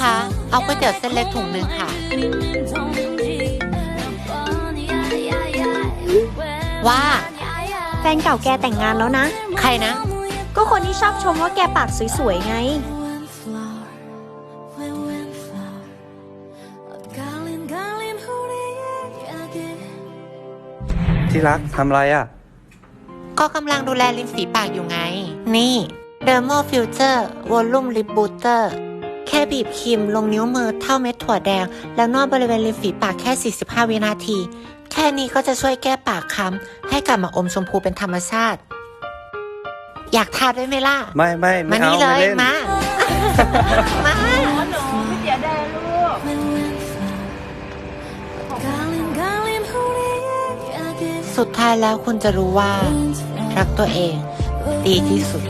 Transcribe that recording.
คะ เอาก๋วยเตี๋ยวเส้นเล็กถุงหนึ่งค่ะ ว่า แฟนเก่าแกแต่งงานแล้วนะ ใครนะ ก็คนที่ชอบชมว่าแกปากสวยๆไง ที่รักทำไรอะ ก็กำลังดูแลริมฝีปากอยู่ไง นี่ Dermo Future Volume Lip Booster แค่บีบครีมลงนิ้วมือเท่าเม็ดถั่วแดง แล้วนวดบริเวณริมฝีปากแค่ 45 วินาที แค่นี้ก็จะช่วยแก้ปากค้ำให้กลับมาอมชมพูเป็นธรรมชาติ อยากทาด้วยไหมล่ะ ไม่ไม่ไม่มาเอานี่เลไม่ยเล่น มา มาสุดท้ายแล้วคุณจะรู้ว่า รักตัวเอง ดีที่สุด